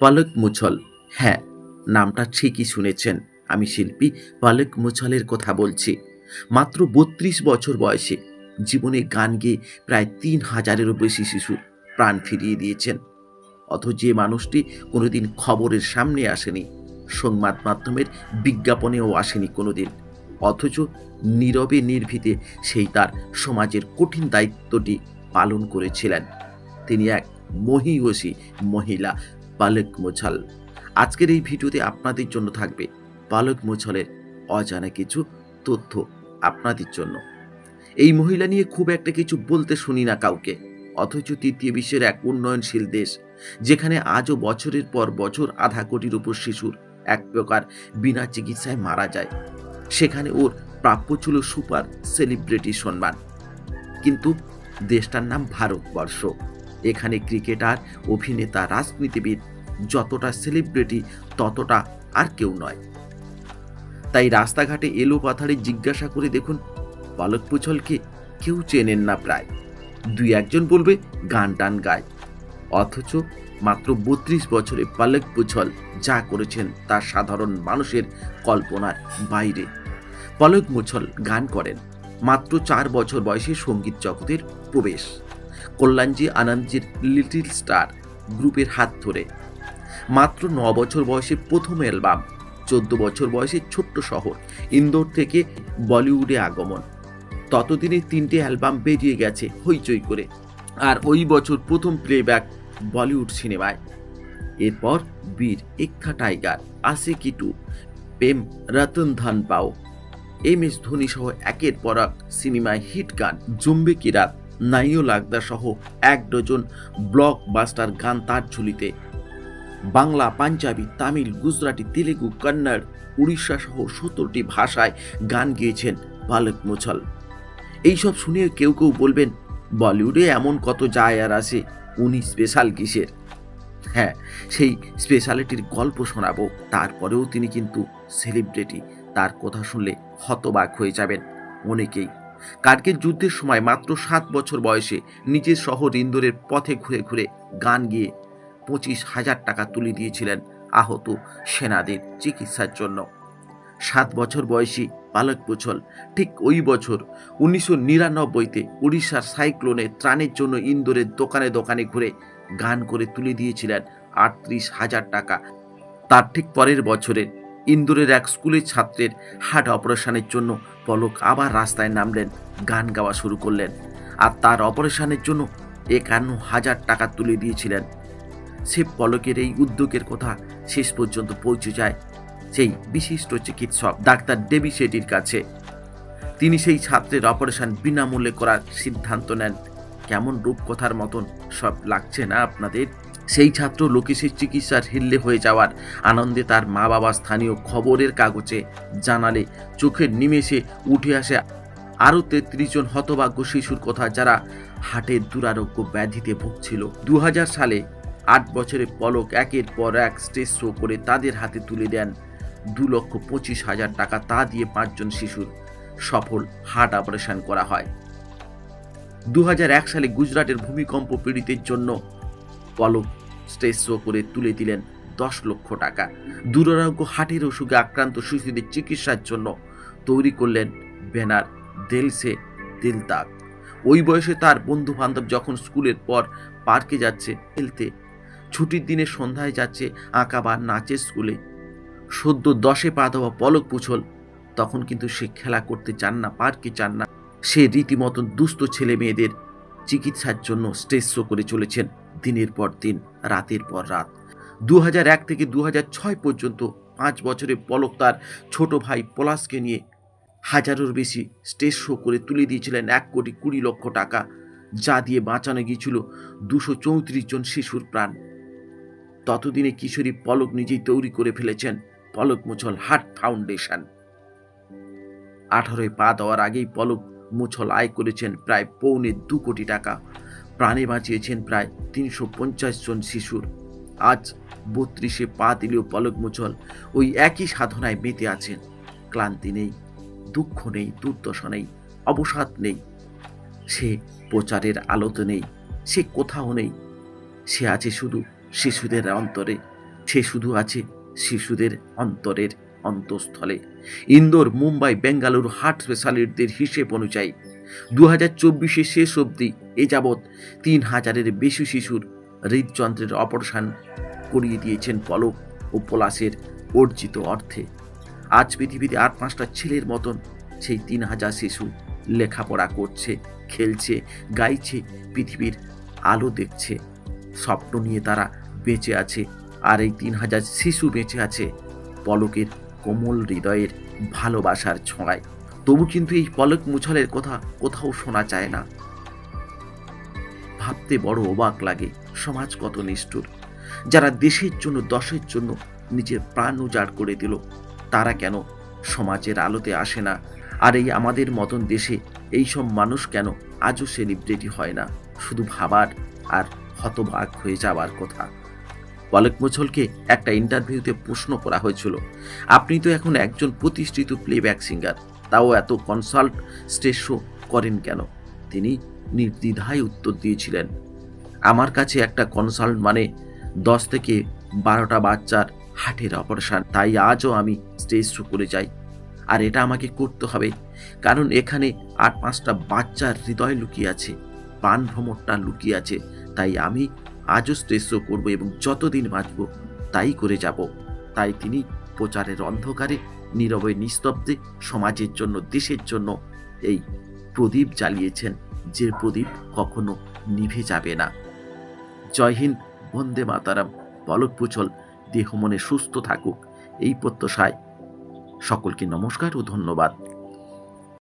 পলক মুছল। হ্যাঁ নামটা ঠিকই শুনেছেন। আমি শিল্পী পলক মুছলের কথা বলছি। মাত্র বত্রিশ বছর বয়সে জীবনে গান গেয়ে প্রায় তিন হাজারেরও বেশি শিশুর প্রাণ ফিরিয়ে দিয়েছেন। অথচ যে মানুষটি কোনোদিন খবরের সামনে আসেনি, সংবাদ মাধ্যমের বিজ্ঞাপনেও আসেনি কোনোদিন। অথচ নীরবে নির্ভীতে সেই তার সমাজের কঠিন দায়িত্বটি পালন করেছিলেন। তিনি এক মহিষী মহিলা পালক মোছাল। আজকের এই ভিডিওতে আপনাদের জন্য থাকবে পালক মোছলের অজানা কিছু তথ্য আপনাদের জন্য। এই মহিলা নিয়ে খুব একটা কিছু বলতে শুনি না কাউকে, অথচ তৃতীয় বিশ্বের এক উন্নয়নশীল দেশ, যেখানে আজও বছরের পর বছর আধা কোটির উপর শিশুর এক প্রকার বিনা চিকিৎসায় মারা যায়। সেখানে ওর প্রাপ্য ছিল সুপার সেলিব্রিটি সম্মান। কিন্তু দেশটার নাম ভারতবর্ষ। এখানে ক্রিকেটার, অভিনেতা, রাজনীতিবিদ যতটা সেলিব্রিটি ততটা আর কেউ নয়। তাই রাস্তাঘাটে এলো পাথারে জিজ্ঞাসা করে দেখুন পালক পুছলকে কেউ চেনেন না প্রায়। দুই একজন বলবে, গান টান গায়। অথচ মাত্র বত্রিশ বছরে পালক পুছল যা করেছেন তা সাধারণ মানুষের কল্পনার বাইরে। পলক মুছল গান করেন, মাত্র চার বছর বয়সে সংগীত জগতের প্রবেশ। কল্যাণজি আনন্দজির লিটিল স্টার গ্রুপের হাত ধরে। মাত্র ন বছর বয়সে প্রথম অ্যালবাম, চোদ্দ বছর বয়সে ছোট্ট শহর, ইন্দোর থেকে বলিউডে আগমন। ততদিনে তিনটে অ্যালবাম বেরিয়ে গেছে হইচই করে, আর ওই বছর প্রথম প্লেব্যাক বলিউড সিনেমায়। এরপর বীর ইক্ষা Tiger Aashiqui two, Prem Ratan Dhan Payo M S Dhoni সহ একের পর এক সিনেমায় হিট গান জুম্বে কিরাত নাইও লাগদা সহ এক ডজন ব্লকবাস্টার গান তার ঝুলিতে। বাংলা, পাঞ্জাবি, তামিল, গুজরাটি, তেলেগু, কন্নড়, উড়িষ্যা সহ সত্তরটি ভাষায় গান গেয়েছেন বালক মুছল। এইসব শুনে কেউ কেউ বলবেন, বলিউডে এমন কত যায় আর আসে, উনি স্পেশাল কিসের? হ্যাঁ সেই স্পেশালিটির গল্প শোনাবো, তারপরেও তিনি কিন্তু সেলিব্রিটি, তার কথা শুনলে হতবাক হয়ে যাবেন অনেকেই। কার্গিল যুদ্ধের সময় মাত্র সাত বছর বয়সে নিজের শহর ইন্দোরের পথে ঘুরে ঘুরে গান গিয়ে পঁচিশ হাজার টাকা তুলে দিয়েছিলেন আহত সেনাদের চিকিৎসার জন্য। সাত বছর বয়সী পালক পুছল ঠিক ওই বছর উনিশশো নিরানব্বইতে উড়িষ্যার সাইক্লোনে ত্রাণের জন্য ইন্দোরের দোকানে দোকানে ঘুরে গান করে তুলে দিয়েছিলেন আটত্রিশ হাজার টাকা। তার ঠিক পরের বছরে ইন্দোরের এক স্কুলের ছাত্রের হার্ট অপারেশনের জন্য পলক আবার রাস্তায় নামলেন, গান গাওয়া শুরু করলেন আর তার অপারেশনের জন্য একান্ন হাজার টাকা তুলে দিয়েছিলেন। সে পলকের এই উদ্যোগের কথা শেষ পর্যন্ত পৌঁছে যায় সেই বিশিষ্ট চিকিৎসক ডাক্তার দেবী শেঠির কাছে। তিনি সেই ছাত্রের অপারেশন বিনামূল্যে করার সিদ্ধান্ত নেন। কেমন রূপকথার মতন সব লাগছে না আপনাদের? সেই ছাত্র লোকেশের চিকিৎসার হিল্লে হয়ে যাওয়ার আনন্দে তার মা বাবা স্থানীয় খবরের কাগজে জানালে চোখের নিমেষে উঠে আসে আরও তেত্রিশ জন হতভাগ্য শিশুর কথা যারা হার্টের দুরারোগ্য ব্যাধিতে ভুগছিল। দু হাজার সালে আট বছরে পলক একের পর এক স্টেজ শো করে তাদের হাতে তুলে দেন দু লক্ষ পঁচিশ হাজার টাকা, তা দিয়ে পাঁচজন শিশুর সফল হার্ট অপারেশন করা হয়। দু হাজার এক সালে গুজরাটের ভূমিকম্প পীড়িতের জন্য পলক স্টেজ শো করে তুলে দিলেন দশ লক্ষ টাকা। দুরারোগ্য হাটের অসুখে আক্রান্ত শিশুদের চিকিৎসার জন্য তৈরি করলেন ব্যানার দিলসে দিলতাক ওই বয়সে তার বন্ধু বান্ধব যখন স্কুলের পর পার্কে যাচ্ছে খেলতে, ছুটির দিনে সন্ধ্যায় যাচ্ছে আঁকা বা নাচের স্কুলে। সদ্য দশে পা দেওয়া পলক পুছল, তখন কিন্তু সে খেলা করতে চান না, পার্কে চান না। সে রীতিমতন দুস্থ ছেলে মেয়েদের চিকিৎসার জন্য স্টেজ শো করে চলেছেন। দিনের পর দিন, রাতের পর রাত। দু এক থেকে দু পর্যন্ত পাঁচ বছরে পলক তার ছোট ভাই পলাশকে নিয়ে হাজারোর বেশি স্টেজ শো করে তুলে দিয়েছিলেন এক কোটি কুড়ি লক্ষ টাকা, যা দিয়ে বাঁচানো গিয়েছিল দুশো চৌত্রিশ জন শিশুর প্রাণ। ততদিনে কিশোরী পলক নিজেই তৈরি করে ফেলেছেন পলক মুছল হার্ট ফাউন্ডেশন। আঠারোয় পা দেওয়ার আগেই পলক মুছল আয় করেছেন প্রায় পৌনে দু কোটি টাকা। প্রাণে বাঁচিয়েছেন প্রায় তিনশো পঞ্চাশ জন শিশুর। আজ বত্রিশে পা দিলেও পলক মুছল ওই একই সাধনায় মেতে আছেন। ক্লান্তি নেই, দুঃখ নেই, দুর্দশা নেই, অবসাদ নেই। সে প্রচারের আলোতে নেই, সে কোথাও নেই। সে আছে শুধু শিশুদের অন্তরে, সে শুধু আছে শিশুদের অন্তরের অন্তঃস্থলে। ইন্দোর, মুম্বাই, বেঙ্গালুরু হার্ট স্পেশালিস্টদের হিসেব অনুযায়ী দু হাজার চব্বিশে শেষ অবধি এ যাবৎ তিন হাজারের বেশি শিশুর হৃদযন্ত্রের অপারেশন করিয়ে দিয়েছেন পলক ও পলাশের অর্জিত অর্থে। আজ পৃথিবীতে আট পাঁচটা ছেলের মতন সেই তিন হাজার শিশু লেখাপড়া করছে, খেলছে, গাইছে, পৃথিবীর আলো দেখছে। স্বপ্ন নিয়ে তারা বেঁচে আছে, আর এই তিন হাজার শিশু বেঁচে আছে পলকের কোমল হৃদয়ের ভালোবাসার ছোঁয়ায়। তবু কিন্তু এই পলক মুছলের কথা কোথাও শোনা যায় না। ভাবতে বড় অবাক লাগে। সমাজ কত নিষ্ঠুর। যারা দেশের জন্য, দশের জন্য নিজের প্রাণ উজাড় করে দিল, তারা কেন সমাজের আলোতে আসে না? আর এই আমাদের মতন দেশে এইসব মানুষ কেন আজও সেলিব্রিটি হয় না? শুধু ভাবার আর হতবাক হয়ে যাওয়ার কথা। পলক মুছলকে একটা ইন্টারভিউতে প্রশ্ন করা হয়েছিল, আপনি তো এখন একজন প্রতিষ্ঠিত প্লেব্যাক সিঙ্গার তাও এত কনসাল্ট স্টেজ শো করেন কেন? তিনি নির্দ্বিধায় উত্তর দিয়েছিলেন। আমার কাছে একটা কনসাল্ট মানে দশ থেকে বারোটা বাচ্চার হার্টের অপারেশন, তাই আজও আমি স্টেজ শো করে যাই। আর এটা আমাকে করতে হবে, কারণ এখানে আট পাঁচটা বাচ্চার হৃদয় লুকিয়ে আছে, প্রাণ ভ্রমণটা লুকিয়ে আছে, তাই আমি আজও স্টেজ শো করব এবং যতদিন বাঁচব তাই করে যাব। তাই তিনি প্রচারের অন্ধকারে, নীরবে, নিস্তব্ধে, সমাজের জন্য, দেশের জন্য এই প্রদীপ জ্বালিয়েছেন। যে প্রদীপ কখনো নিভে যাবে না। জয় হিন্দ, বন্দে মাতারাম পলক পুচল দেহ মনে সুস্থ থাকুক, এই প্রত্যাশায় সকলকে নমস্কার ও ধন্যবাদ।